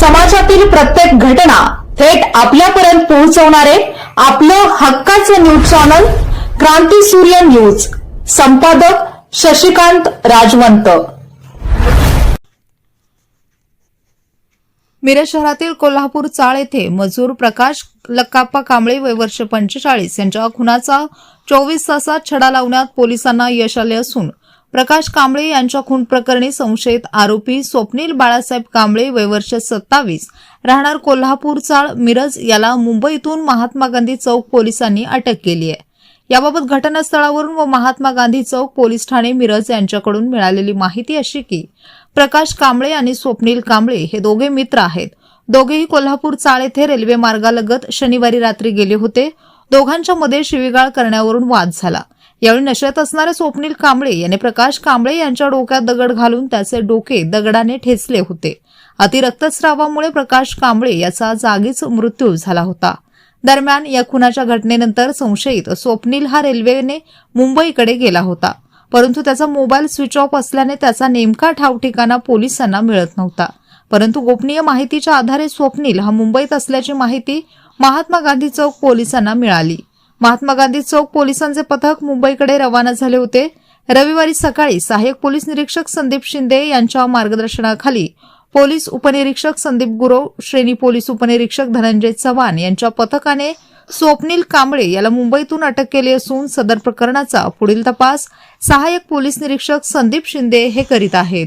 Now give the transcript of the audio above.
समाजातील प्रत्येक घटना थेट आपल्यापर्यंत पोहोचवणारे आपलं हक्काचं न्यूज चॅनल क्रांती सूर्य न्यूज. संपादक शशिकांत राजवंत. मिरज शहरातील कोल्हापूर चाळ येथे मजूर प्रकाश लक्काप्पा कांबळे वय वर्ष पंचेचाळीस यांच्या खुनाचा चोवीस तासात छडा लावण्यात पोलिसांना यश आले असून प्रकाश कांबळे यांच्या खून प्रकरणी संशयित आरोपी स्वप्नील बाळासाहेब कांबळे वय वर्ष सत्तावीस राहणार कोल्हापूर चाळ मिरज याला मुंबईतून महात्मा गांधी चौक पोलिसांनी अटक केली आहे. याबाबत घटनास्थळावरून व महात्मा गांधी चौक पोलीस ठाणे मिरज यांच्याकडून मिळालेली माहिती अशी की प्रकाश कांबळे आणि स्वप्नील कांबळे हे दोघे मित्र आहेत. दोघेही कोल्हापूर चाळ येथे रेल्वे मार्गालगत शनिवारी रात्री गेले होते. दोघांच्या मध्ये शिवीगाळ करण्यावरून वाद झाला. यावेळी नशेत असणारे स्वप्नील कांबळे याने प्रकाश कांबळे यांच्या डोक्यात दगड घालून त्याचे डोके दगडाने ठेचले होते. अतिरक्तस्रावामुळे प्रकाश कांबळे याचा जागीच मृत्यू झाला होता. दरम्यान या खुनाच्या घटनेनंतर संशयित स्वप्नील हा रेल्वेने मुंबईकडे गेला होता. परंतु त्याचा मोबाईल स्विच ऑफ असल्याने त्याचा नेमका ठावठिकाणा पोलिसांना मिळत नव्हता. परंतु गोपनीय माहितीच्या आधारे स्वप्नील हा मुंबईत असल्याची माहिती महात्मा गांधी चौक पोलिसांना मिळाली. महात्मा गांधी चौक पोलिसांचे पथक मुंबईकडे रवाना झाले होते. रविवारी सकाळी सहाय्यक पोलीस निरीक्षक संदीप शिंदे यांच्या मार्गदर्शनाखाली पोलीस उपनिरीक्षक संदीप गुरव श्रेणी पोलीस उपनिरीक्षक धनंजय चव्हाण यांच्या पथकाने स्वप्नील कांबळे याला मुंबईतून अटक केली असून सदर प्रकरणाचा पुढील तपास सहाय्यक पोलीस निरीक्षक संदीप शिंदे हे करीत आहेत.